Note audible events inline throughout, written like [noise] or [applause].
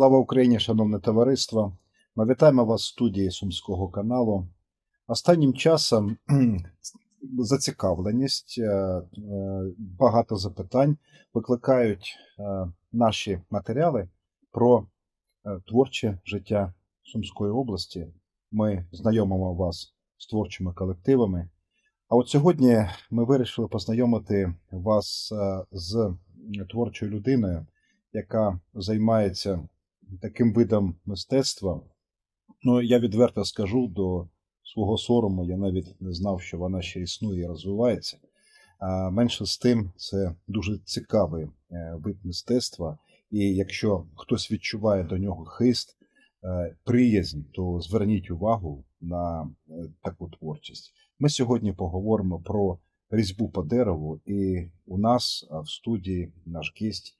Слава Україні, шановне товариство! Ми вітаємо вас в студії Сумського каналу. Останнім часом зацікавленість, е, багато запитань викликають е, наші матеріали про е, творче життя Сумської області. Ми знайомимо вас з творчими колективами. А от сьогодні ми вирішили познайомити вас з творчою людиною, яка займається таким видом мистецтва. Ну, я відверто скажу до свого сорому, я навіть не знав, що вона ще існує і розвивається. А менше з тим, це дуже цікавий е, вид мистецтва. І якщо хтось відчуває до нього хист, е, приязнь, то зверніть увагу на е, таку творчість. Ми сьогодні поговоримо про різьбу по дереву, і у нас в студії наш гість,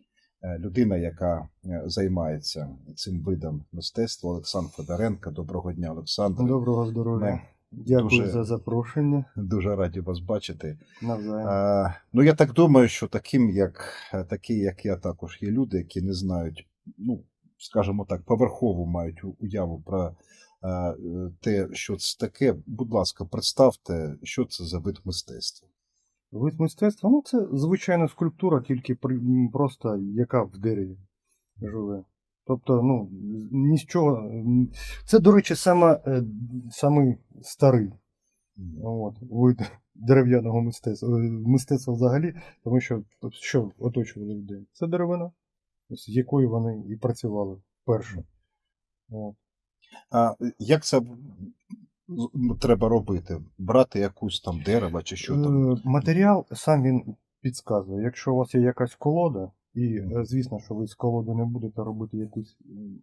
людина, яка е, займається цим видом мистецтва, Олександр Федоренко. Доброго дня, Олександр. Доброго здоров'я. Ми Дякую дуже- за запрошення. Дуже раді вас бачити. Навзаєм. А, ну, я так думаю, що таким, як такі, як я, також є люди, які не знають, ну, скажімо так, поверхову мають уяву про а, е, те, що це таке. Будь ласка, представте, що це за вид мистецтва. Вид мистецтва, ну це звичайна скульптура, тільки просто яка в дереві живе. Тобто, ну, ні з чого. Це, до речі, саме, е, самий старий от, вид дерев'яного мистецтва. Е, Мистецтва взагалі, тому що що оточувало людей? Це деревина, з якою вони і працювали вперше. От. А як це треба робити? Брати якусь там дерево чи що там? Е, Матеріал сам він підказує. Якщо у вас є якась колода, і е, звісно, що ви з колоди не будете робити якусь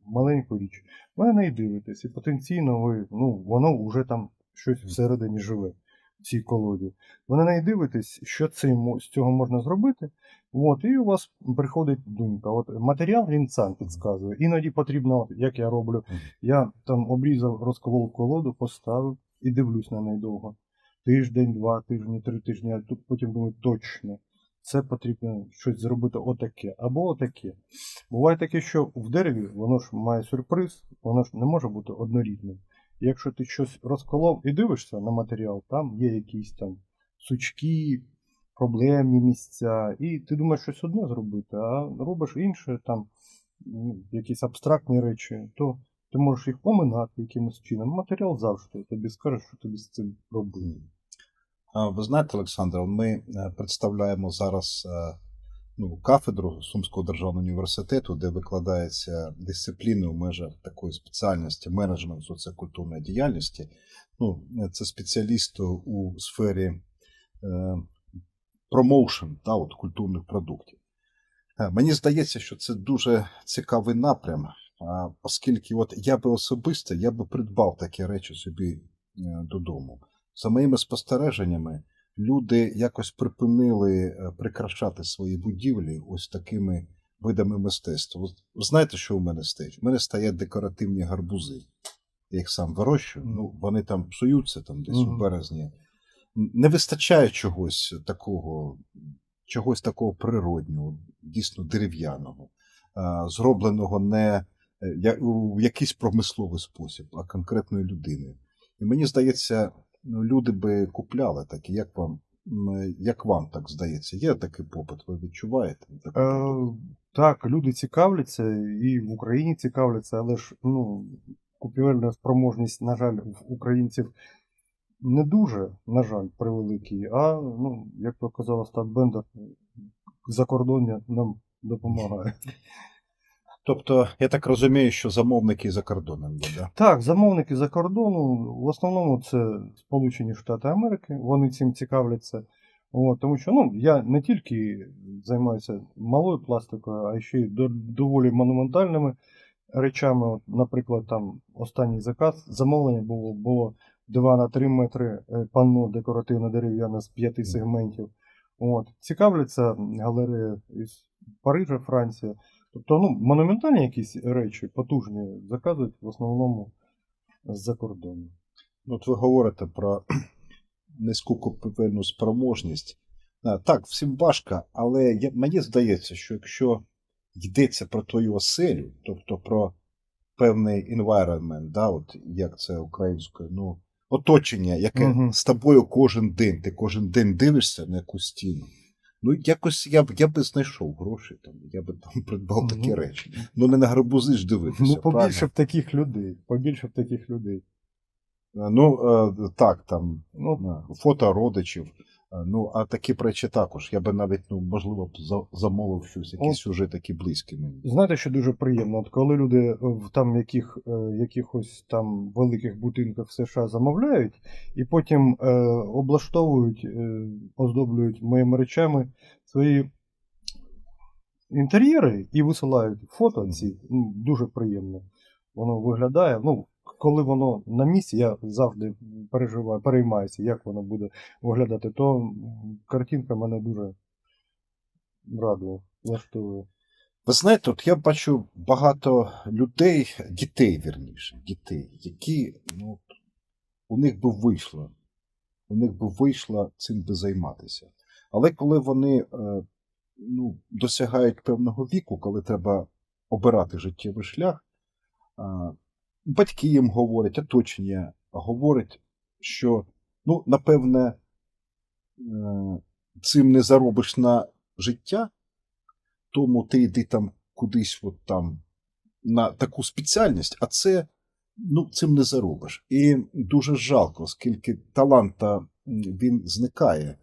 маленьку річ, ви не дивитесь, і потенційно ви, ну, воно вже там щось всередині живе цій колоді. Ви на неї дивитесь, що цим, з цього можна зробити. От, і у вас приходить думка. От матеріал він сам підказує. Іноді потрібно, от, як я роблю, я там обрізав, розколов колоду, поставив і дивлюсь на неї довго тиждень, два тижні, три тижні, а тут потім думаю, точно, це потрібно щось зробити отаке або отаке. Буває таке, що в дереві воно ж має сюрприз, воно ж не може бути однорідним. Якщо ти щось розколов і дивишся на матеріал, там є якісь там сучки, проблемні місця, і ти думаєш щось одне зробити, а робиш інше, там ну, якісь абстрактні речі, то ти можеш їх поминати якимось чином. Матеріал завжди тобі скаже, що тобі з цим робити. Ви знаєте, Олександр, ми е, представляємо зараз е, ну, кафедру Сумського державного університету, де викладається дисципліни у межах такої спеціальності менеджмент соціокультурної діяльності. Ну, це спеціалісти у сфері е, промоушен та, от, культурних продуктів. Е, Мені здається, що це дуже цікавий напрям, оскільки от я би особисто я би придбав такі речі собі е, додому. За моїми спостереженнями, люди якось припинили е, прикрашати свої будівлі ось такими видами мистецтва. Ви знаєте, що у мене стоїть? У мене стоять декоративні гарбузи. Я їх сам вирощую, ну, вони там псуються там десь у березні. Не вистачає чогось такого, чогось такого природнього, дійсно дерев'яного, зробленого не е, я- у якийсь промисловий спосіб, а конкретної людини. І мені здається, люди би купляли такі. Як вам, як вам так здається? Є такий попит, ви відчуваєте? Такий Е, так, люди цікавляться, і в Україні цікавляться, але ж ну, купівельна спроможність, на жаль, в українців не дуже, на жаль, превеликий. А, ну, як то казав Остап Бендер, закордоння нам допомагає. [laughs] Тобто, я так розумію, що замовники за кордоном є, да? Так, замовники за кордону, в основному це Сполучені Штати Америки, вони цим цікавляться. От, тому що ну, я не тільки займаюся малою пластикою, а ще й доволі монументальними речами. От, наприклад, там останній заказ, замовлення було, було 2 на 3 метри е, панно декоративно дерев'яне з п'яти сегментів. От, цікавляться галереї із Парижа, Франція. Тобто, ну, монументальні якісь речі, потужні, заказують в основному з-за кордону. Ну, От ви говорите про [clears throat] низьку купівельну спроможність. Так, всім важко, але мені здається, що якщо йдеться про твою оселю, тобто про певний environment, да, от як це українською, ну, оточення, яке Мгм. з тобою кожен день, ти кожен день дивишся на якусь стіну. Ну, якось я б я би знайшов гроші, там, я би там придбав такі Ну, речі. Ну, не на гарбузи ж дивитися. Ну, побільше б таких людей. Побільше б таких людей. Ну, е, так, там Ну, е, фото родичів. Е, Ну, а такі б речі також. Я би навіть, ну, можливо, замовив щось, якийсь От. сюжет такий близький мені. Знаєте, що дуже приємно, от коли люди в там яких, е, якихось там великих будинках в США замовляють, і потім е, облаштовують, е, оздоблюють моїми речами свої інтер'єри і висилають фото ці, ну, дуже приємно. Воно виглядає. Ну, коли воно на місці, я завжди переживаю, переймаюся, як воно буде виглядати, то картинка мене дуже радує, влаштовує. Ви знаєте, от я бачу багато людей, дітей, вірніше, дітей, які, ну, у них би вийшло, у них би вийшло цим би займатися. Але коли вони е, ну, досягають певного віку, коли треба обирати життєвий шлях, е, батьки їм говорять, оточення говорить, що, ну, напевне, е, цим не заробиш на життя, тому ти йди там кудись от там на таку спеціальність, а це ну, цим не заробиш. І дуже жалко, оскільки таланта він зникає. Е,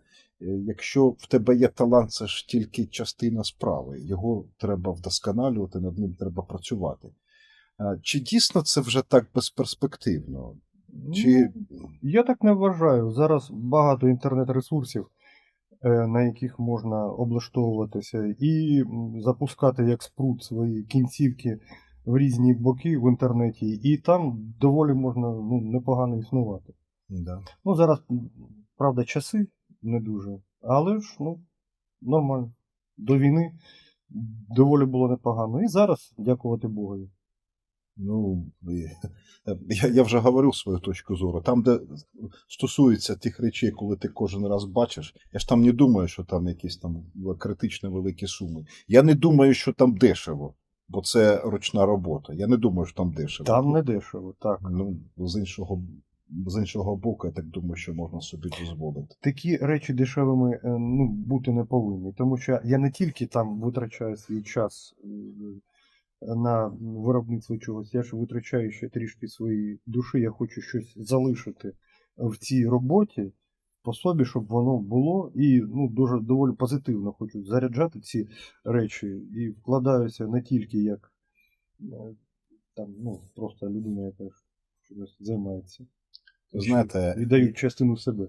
Якщо в тебе є талант, це ж тільки частина справи. Його треба вдосконалювати, над ним треба працювати. Чи дійсно це вже так безперспективно? Чи Ну, Я так не вважаю. Зараз багато інтернет-ресурсів, е, на яких можна облаштовуватися, і запускати як спрут свої кінцівки в різні боки в інтернеті, і там доволі можна ну, непогано існувати. да. Ну, зараз, правда, часи не дуже, але ж ну, нормально. До війни доволі було непогано. І зараз, дякувати Богові. Ну, [laughs] я, я вже говорив свою точку зору. Там, де стосується тих речей, коли ти кожен раз бачиш, я ж там не думаю, що там якісь там критично великі суми. Я не думаю, що там дешево, бо це ручна робота. Я не думаю, що там дешево. Там не дешево, так. Ну, з іншого, з іншого боку, я так думаю, що можна собі дозволити. такі речі дешевими е, ну, бути не повинні. Тому що я не тільки там витрачаю свій час е, на виробництво чогось, я ж витрачаю ще трішки своєї душі, я хочу щось залишити в цій роботі по собі, щоб воно було, і ну, дуже доволі позитивно хочу заряджати ці речі і вкладаюся не тільки як е, там, ну, просто людина, яка чогось займається. Знаєте, Віддають частину себе.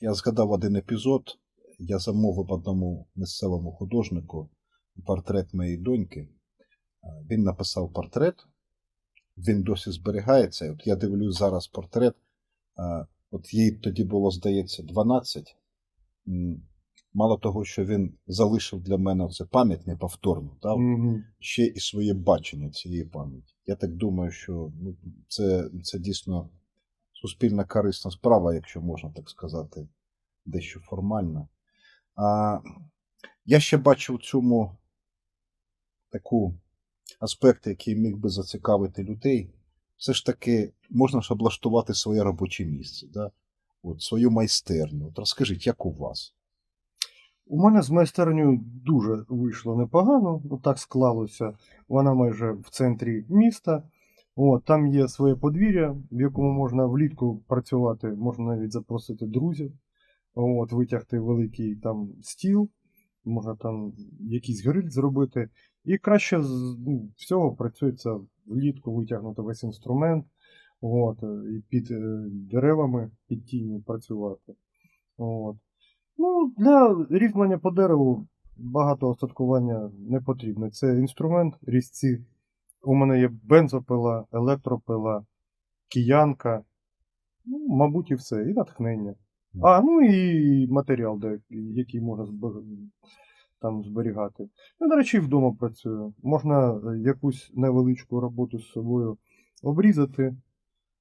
Я згадав один епізод. Я замовив одному місцевому художнику портрет моєї доньки. Е, Він написав портрет, він досі зберігається. От я дивлюсь зараз портрет. е, От їй тоді було, здається, 12. Мало того, що він залишив для мене це пам'ять неповторну, та, Мгм. ще і своє бачення цієї пам'яті. Я так думаю, що ну, це, це дійсно суспільна корисна справа, якщо можна так сказати, дещо формальна. А, я ще бачу в цьому таку аспект, який міг би зацікавити людей. Все ж таки можна ж облаштувати своє робоче місце, да? От, свою майстерню. От розкажіть, як у вас? У мене з майстернею дуже вийшло непогано, ну так склалося. Вона майже в центрі міста. От, там є своє подвір'я, в якому можна влітку працювати, можна навіть запросити друзів, от, витягти великий там стіл, можна там якийсь гриль зробити. І краще з ну, всього працюється влітку витягнути весь інструмент, от, і під е, деревами, під тінню працювати. От. Ну, для різьблення по дереву багато остаткування не потрібно. Це інструмент, різці. У мене є бензопила, електропила, киянка. Ну, мабуть, і все. І натхнення. А, ну і матеріал, де, який можна там зберігати. Ну, до речі, вдома працюю. Можна е, якусь невеличку роботу з собою обрізати,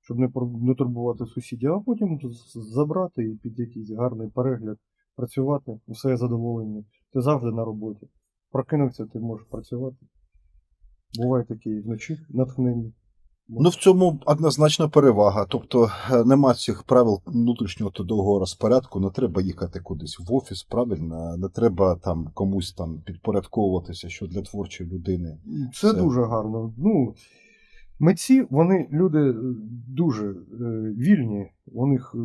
щоб не, турбувати сусідів, а потім забрати і під якийсь гарний перегляд працювати у своє задоволення. Ти завжди на роботі. прокинувся, ти можеш працювати. Буває такі вночі натхнення. Ну, в цьому однозначна перевага. Тобто е, нема цих правил внутрішнього трудового розпорядку, не треба їхати кудись в офіс, правильно, не треба там комусь там підпорядковуватися, що для творчої людини. Це, Це- дуже гарно. Ну, митці, вони люди е, дуже е, вільні. У них,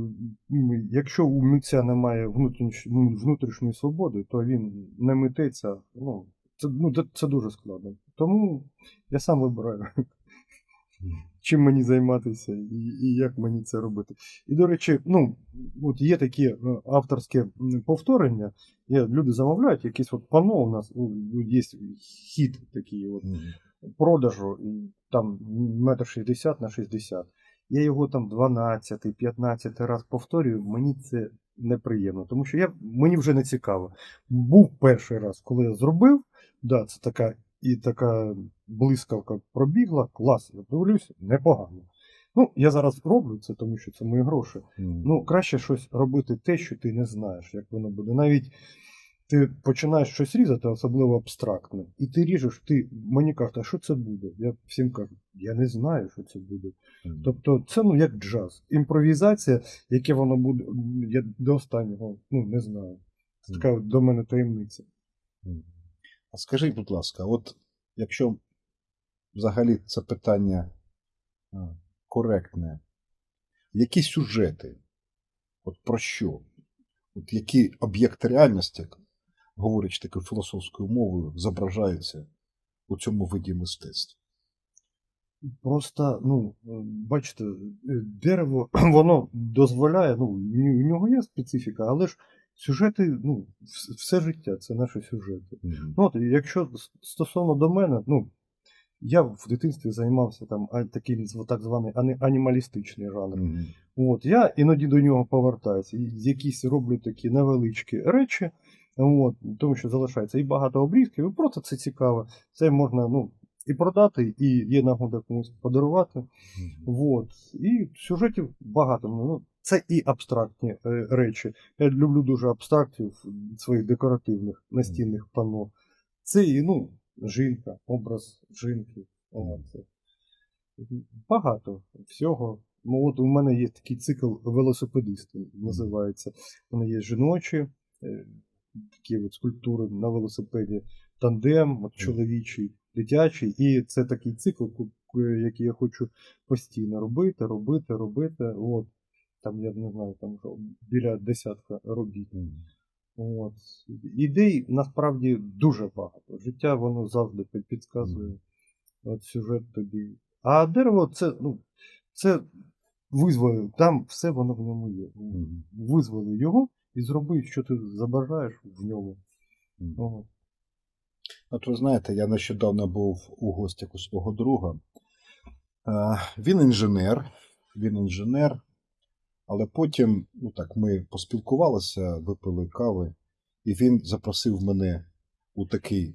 е, якщо у митця немає внутріш, ну, внутрішньої свободи, то він не митець, а, ну, це, ну, це дуже складно. Тому я сам вибираю, чим мені займатися і, і як мені це робити. І, до речі, ну, от є такі е, авторські повторення. Є, люди замовляють якісь от пано у нас, ну, є хід такий. От, продажу і там метр 60 на 60. Я його там 12, 15 раз повторюю, мені це неприємно, тому що я, мені вже не цікаво. Був перший раз, коли я зробив, да, це така і така блискавка пробігла, клас, я дивлюся, непогано. Ну, я зараз роблю це, тому що це мої гроші. Мгм. Ну, краще щось робити те, що ти не знаєш, як воно буде. Навіть ти починаєш щось різати, особливо абстрактне, і ти ріжеш, ти мені кажуть, а що це буде? Я всім кажу, я не знаю, що це буде. Мгм. Тобто це ну як джаз. Імпровізація, яке воно буде, я до останнього ну, не знаю. Це така до мене таємниця. А скажіть, будь ласка, от якщо взагалі це питання коректне, які сюжети? От про що? От які об'єкти реальності, говорячи такою філософською мовою, зображаються у цьому виді мистецтва? Просто, ну, е, бачите, е, дерево, [clears throat] воно дозволяє, ну, в нього є специфіка, але ж сюжети, ну, все життя це наші сюжети. Мгм. Ну, от, якщо стосовно до мене, ну, я в дитинстві займався там такий так званий анімалістичний жанр. Мгм. От, я іноді до нього повертаюся, і якісь роблю такі невеличкі речі, от, тому що залишається і багато обрізків, і просто це цікаво. Це можна ну, і продати, і є нагода комусь подарувати. Мгм. От. І сюжетів багато. Ну, це і абстрактні е, речі. Я люблю дуже абстрактів своїх декоративних настінних панно. Це і ну, жінка, образ жінки. От. Багато всього. Ну, от у мене є такий цикл велосипедисти, називається. У мене є жіночі, е, такі от скульптури на велосипеді, тандем, от чоловічий, дитячий. І це такий цикл, який я хочу постійно робити, робити, робити. От. Там, я не знаю, там біля десятка робіт. Мгм. От. Ідей насправді дуже багато. Життя воно завжди під- підказує от сюжет тобі. А дерево це, ну, це визволи, там все воно в ньому є. Мгм. Визволи його і зроби, що ти забажаєш в ньому. Мгм. От. От ви знаєте, я нещодавно був у гостях у свого друга. Е, Він інженер, він інженер, але потім, ну так, ми поспілкувалися, випили кави, і він запросив мене у таке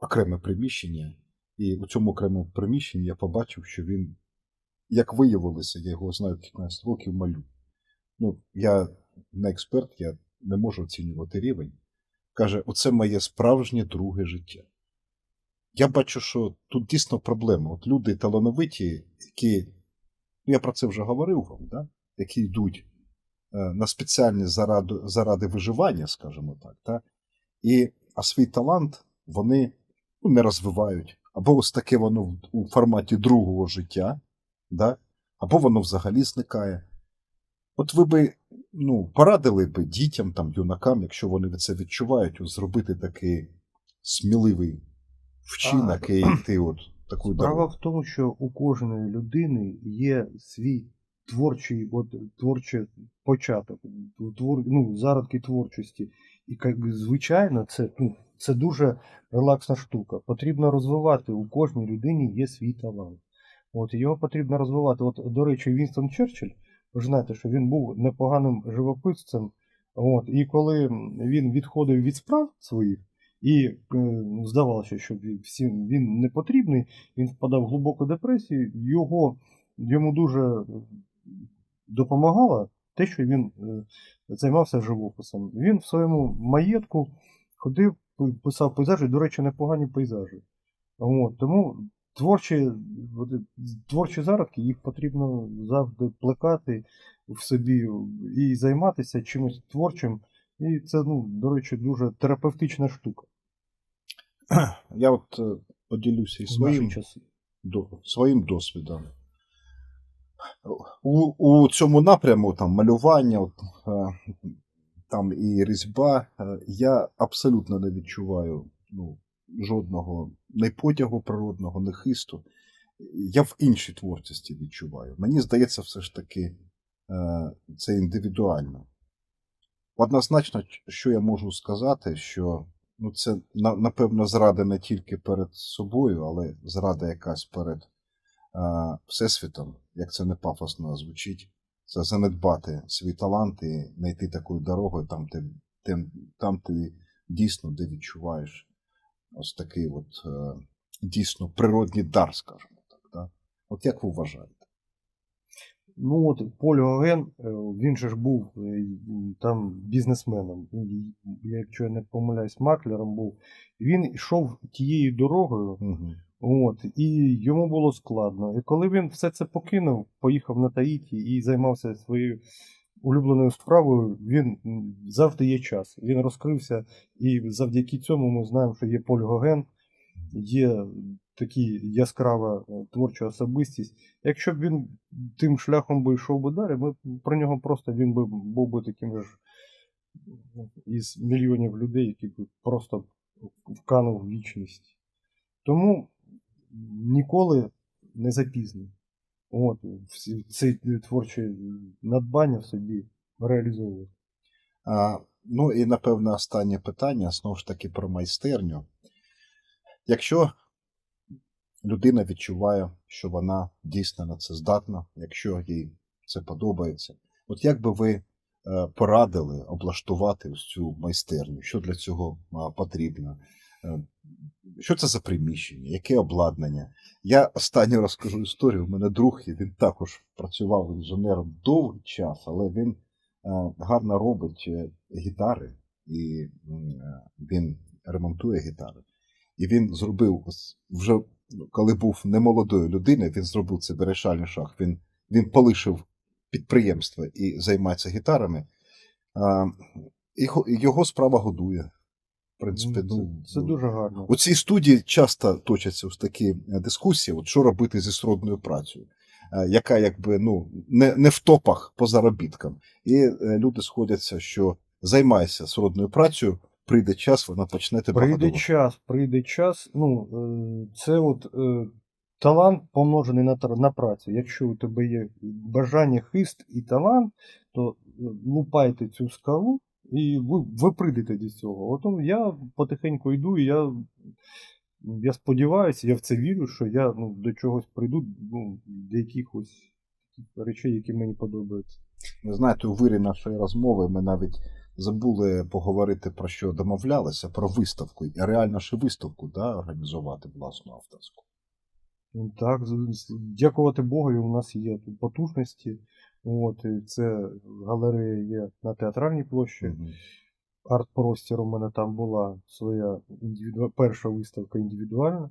окреме приміщення. І у цьому окремому приміщенні я побачив, що він, як виявилося, я його знаю 15 років малює. Ну, я не експерт, я не можу оцінювати рівень каже: оце моє справжнє друге життя. Я бачу, що тут дійсно проблема. От люди талановиті, які, ну я про це вже говорив вам, да? Які йдуть е, на спеціальні заради, заради виживання, скажімо так, да? і, а свій талант вони ну, не розвивають. Або ось таке воно у форматі другого життя, да? або воно взагалі зникає. От ви би ну, порадили би дітям, там, юнакам, якщо вони це відчувають, от зробити такий сміливий вчинок і йти от таку Справа дорогу. в тому, що у кожної людини є свій творчий, от, творчий початок, твор, ну, зародки творчості. І як, звичайно, це, ну, це дуже релаксна штука. Потрібно розвивати. У кожній людині є свій талант. От, його потрібно розвивати. От, до речі, Вінстон Черчилль, ви знаєте, що він був непоганим живописцем. От, і коли він відходив від справ своїх, і е, здавалося, що всім він не потрібний, він впадав в глибоку депресію, його, йому дуже допомагало те, що він е, займався живописом. Він в своєму маєтку ходив писав пейзажі, до речі, непогані пейзажі. От, тому творчі, творчі зародки їх потрібно завжди плекати в собі і займатися чимось творчим. І це, ну, до речі, дуже терапевтична штука. Я от е, поділюся і своїм, до, своїм досвідом. У, у цьому напряму там малювання, от, е, там і різьба, е, я абсолютно не відчуваю ну, жодного не потягу природного, не хисту. Я в іншій творчості відчуваю. Мені здається, все ж таки е, це індивідуально. Однозначно, що я можу сказати, що ну, це напевно зрада не тільки перед собою, але зрада якась перед Всесвітом, як це не пафосно звучить, це занедбати свій талант і знайти таку дорогу, там ти, ти, там ти дійсно де відчуваєш ось такий от е, дійсно природній дар, скажімо так. Да? От як ви вважаєте? Ну от Поль Гоген, е, він же ж був е, там бізнесменом. Якщо я не помиляюсь, маклером був. Він йшов тією дорогою, Угу. От, і йому було складно. І коли він все це покинув, поїхав на Таїті і займався своєю улюбленою справою, він завжди є час. Він розкрився, і завдяки цьому ми знаємо, що є Поль Гоген, є такі яскрава е, творча особистість. Якщо б він тим шляхом би йшов би далі, ми про нього просто він би був би таким ж із мільйонів людей, які б просто вканув вічність. Тому ніколи не запізно. От, ці творчі надбання в собі реалізовувати. А, ну і напевно останнє питання знову ж таки про майстерню. Якщо людина відчуває, що вона дійсно на це здатна, якщо їй це подобається, от як би ви е, порадили облаштувати ось цю майстерню? Що для цього потрібно? Що це за приміщення? Яке обладнання? Я останню розкажу історію. У мене друг, і він також працював інженером довгий час, але він е, гарно робить е, гітари, і е, він ремонтує гітари. І він зробив вже ну, коли був немолодою людиною, він зробив цей вирішальний шаг. Він, він полишив підприємство і займається гітарами. Його справа годує. В принципі, Ну, ну, це, це дуже гарно. у цій студії часто точаться ось такі е, дискусії, от що робити зі сродною працею, е, яка якби ну, не, не в топах по заробіткам. І е, люди сходяться, що займайся сродною працею, прийде час, вона почне тебе Прийде годувати. час, прийде час. Ну, це от талант помножений на, на працю. Якщо у тебе є бажання, хист і талант, то лупайте цю скалу і ви, ви прийдете до цього. От я потихеньку йду, і я, я сподіваюся, я в це вірю, що я ну, до чогось прийду, ну, до якихось речей, які мені подобаються. Ви знаєте, у вирі нашої розмови ми навіть забули поговорити про що домовлялися, про виставку. Реально ж виставку да, організувати власну авторську. Так, дякувати Богу, у нас є тут потужності. От, і це галерея є на театральній площі. Мгм. Арт-простір у мене там була своя індивіду... перша виставка індивідуальна.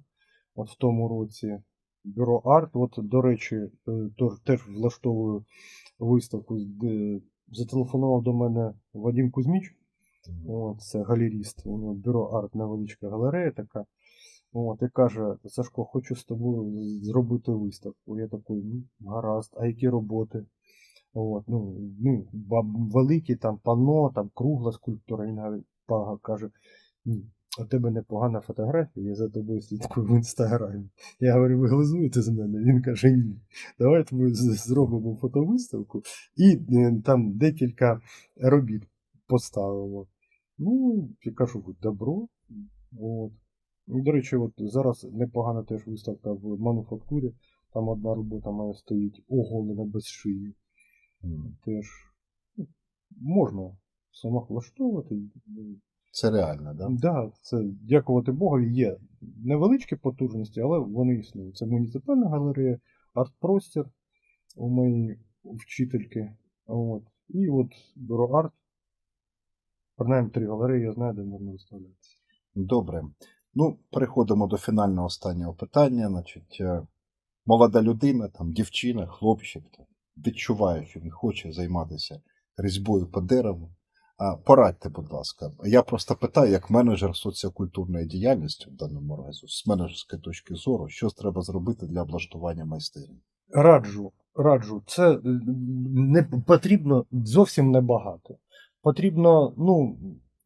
От в тому році бюро арт. От, до речі, е, теж влаштовую виставку. Де зателефонував до мене Вадим Кузьміч. От, це галеріст. У нього бюро арт невеличка галерея така. От, і каже: Сашко, хочу з тобою зробити виставку. Я такий, ну, гаразд, а які роботи? От, ну, ну, великі там панно, там кругла скульптура, він пага каже, ні, у тебе непогана фотографія, я за тобою слідкую в інстаграмі. Я говорю, ви глазуєте з мене? Він каже, ні. Давайте ми зробимо фотовиставку і е, там декілька робіт поставимо. Ну, я кажу, добро. От. До речі, от зараз непогана теж виставка в мануфактурі. Там одна робота моя стоїть оголена без шиї. Теж ну, можна самовлаштовувати. Це реально, да? Да, це дякувати Богові. Є невеличкі потужності, але вони існують. Це муніципальна галерея, арт-простір у моєї вчительки. От. І от бюро арт. Принаймні три галереї я знаю, де можна виставлятися. Добре. Ну, переходимо до фінального останнього питання. Значить, е, молода людина, там, дівчина, хлопчик там, відчуває, що він хоче займатися різьбою по дереву. Порадьте, будь ласка. Я просто питаю, як менеджер соціокультурної діяльності в даному разі, з менеджерської точки зору, що треба зробити для облаштування майстерні? Раджу, раджу. Це е, не потрібно зовсім небагато. Потрібно, ну,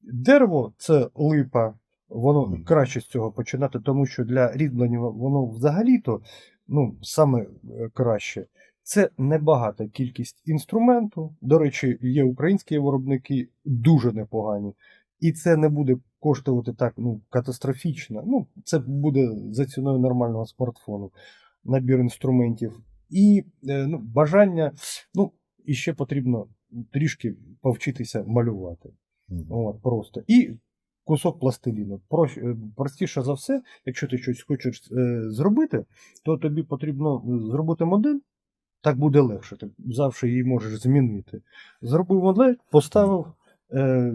дерево це липа, воно Мгм. краще з цього починати, тому що для різьблення воно взагалі-то ну, саме е, краще. Це небагата кількість інструменту. До речі, є українські виробники дуже непогані. І це не буде коштувати так ну, катастрофічно. Ну, це буде за ціною нормального смартфону. Набір інструментів. І е, ну, бажання, ну, і ще потрібно трішки повчитися малювати. Мгм. От, просто. І кусок пластиліну. Е, простіше за все, якщо ти щось хочеш е, зробити, то тобі потрібно е, зробити модель. Так буде легше. Ти завжди її можеш змінити. Зробив модель, поставив. Е,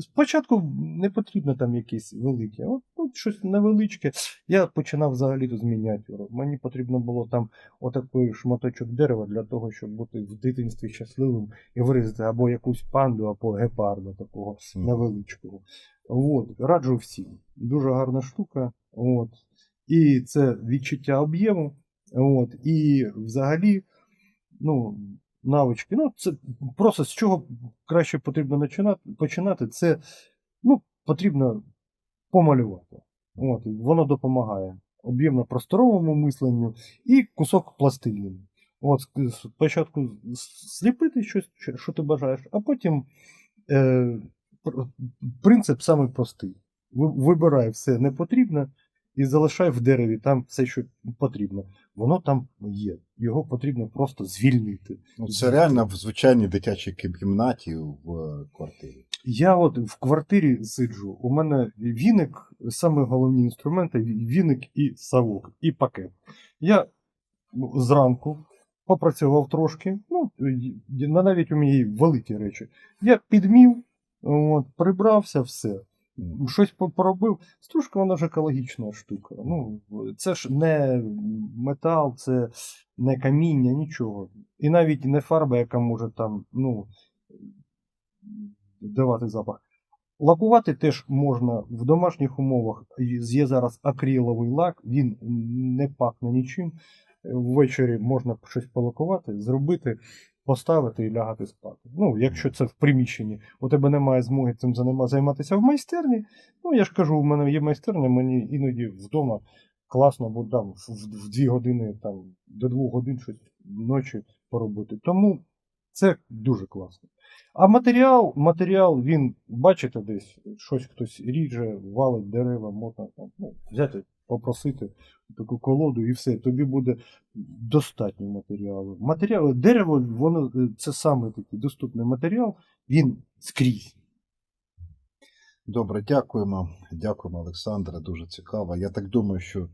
спочатку не потрібно там якісь великі, от, от щось невеличке. Я починав взагалі з мініатюру. Мені потрібно було там отакий шматочок дерева для того, щоб бути в дитинстві щасливим і вирізати або якусь панду, або гепарда такого невеличкого. От, раджу всім. Дуже гарна штука. От. І це відчуття об'єму. От. І взагалі, ну, навички. Ну, це просто з чого краще потрібно починати, це ну, потрібно помалювати. От, воно допомагає об'ємно-просторовому мисленню і кусок пластиліну. От, спочатку сліпити щось, що- що ти бажаєш, а потім е, принцип самий простий. Вибирай все непотрібне і залишай в дереві там все, що потрібно. Воно там є. Його потрібно просто звільнити. Ну, це реально в звичайній дитячій кімнаті в е, квартирі. Я от в квартирі сиджу. У мене віник, саме головні інструменти віник і совок, і пакет. Я ну, зранку попрацював трошки, ну, навіть у моєї великі речі. Я підмів, от, прибрався, все. Щось поробив. Стружка вона ж екологічна штука. Ну, це ж не метал, це не каміння, нічого. І навіть не фарба, яка може там, ну, давати запах. Лакувати теж можна в домашніх умовах. Є зараз акриловий лак, він не пахне нічим. Ввечері можна щось полакувати, зробити, поставити і лягати спати. Ну, якщо це в приміщенні, у тебе немає змоги цим займатися в майстерні. Ну, я ж кажу, у мене є майстерня, мені іноді вдома класно, бо там в, в, в дві години, там, до двох годин щось ночі поробити. Тому це дуже класно. А матеріал, матеріал, він, бачите, десь щось хтось ріже, валить дерева, можна там, ну, взяти, попросити таку колоду і все. Тобі буде достатньо матеріалу. Матеріал, дерево, воно е, це саме такий доступний матеріал, він скрізь. Добре, дякуємо. Дякуємо, Олександре. Дуже цікаво. Я так думаю, що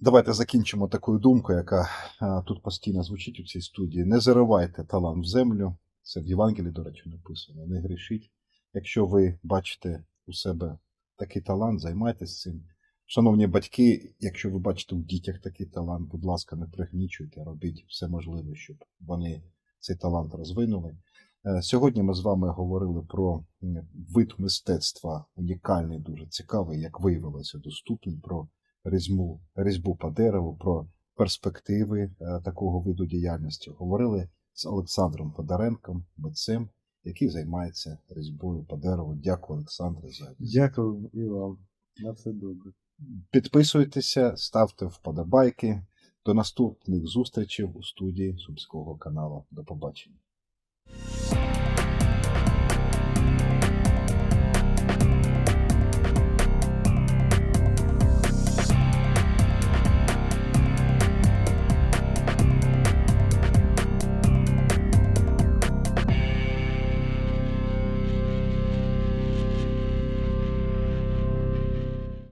давайте закінчимо такою думкою, яка а, тут постійно звучить у цій студії. Не заривайте талант в землю. Це в Євангелії, до речі, написано. Не грішіть. Якщо ви бачите у себе такий талант, займайтеся цим. Шановні батьки, якщо ви бачите у дітях такий талант, будь ласка, не пригнічуйте, робіть все можливе, щоб вони цей талант розвинули. Е, Сьогодні ми з вами говорили про вид мистецтва, унікальний, дуже цікавий, як виявилося, доступний, про різьбу, різьбу по дереву, про перспективи е, такого виду діяльності. Говорили з Олександром Федоренком, митцем, який займається різьбою по дереву. Дякую, Олександре, за Дякую і вам. На все добре. Підписуйтеся, ставте вподобайки. До наступних зустрічей у студії Сумського каналу. До побачення.